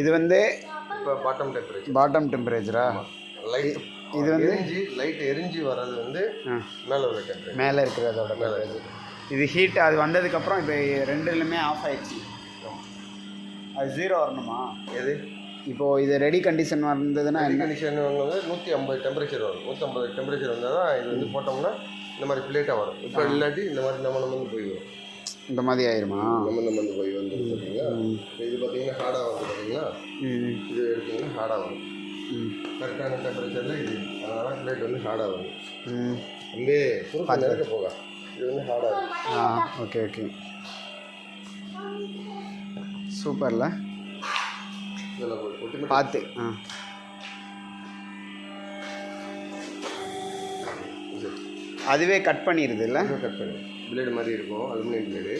இது வந்து இப்போ பாட்டம் டெம்பரேச்சர் பாட்டம் டெம்பரேச்சரா லைட் இது வந்து எரிஞ்சு லைட் எரிஞ்சு வர்றது வந்து மேலே உள்ள டெம்பரேச்சர் மேலே இருக்கிறதோட டெம்பரேச்சர் இது ஹீட் அது வந்ததுக்கப்புறம் இப்போ ரெண்டுலுமே ஆஃப் ஆயிடுச்சு. அது ஜீரோ வரணுமா? எது? இப்போது இது ரெடி கண்டிஷன் வந்ததுன்னா என்ன? கண்டிஷன் வந்து நூற்றி ஐம்பது டெம்பரேச்சர் வரும். நூற்றம்பது டெம்பரேச்சர் வந்தால் தான் இது வந்து போட்டோம்னா இந்த மாதிரி பிளேட்டாக வரும். இப்போ இல்லாட்டி இந்த மாதிரி நம்ம நம்ம போய் வரும் இந்த மாதிரி ஆயிருமா? நம்ம நம்ம போய் வந்து பார்த்தீங்களா இப்போ இது பார்த்தீங்கன்னா ம் இது எடுத்தீங்கன்னா ஹார்டாக வரும். கரெக்டான டெம்பரேச்சரில் இது. அதனால் பிளேட் வந்து ஹார்டாக வரும். ம். வந்து குறுக்க நேரக்க போக. இது வந்து ஹார்டாக ஆ ஓகே ஓகே சூப்பரில். பார்த்து ஆ. அதுவே கட் பண்ணிடுது இல்லை? கட் பண்ணி பிளேடு மாதிரி இருக்கும். Aluminium blade.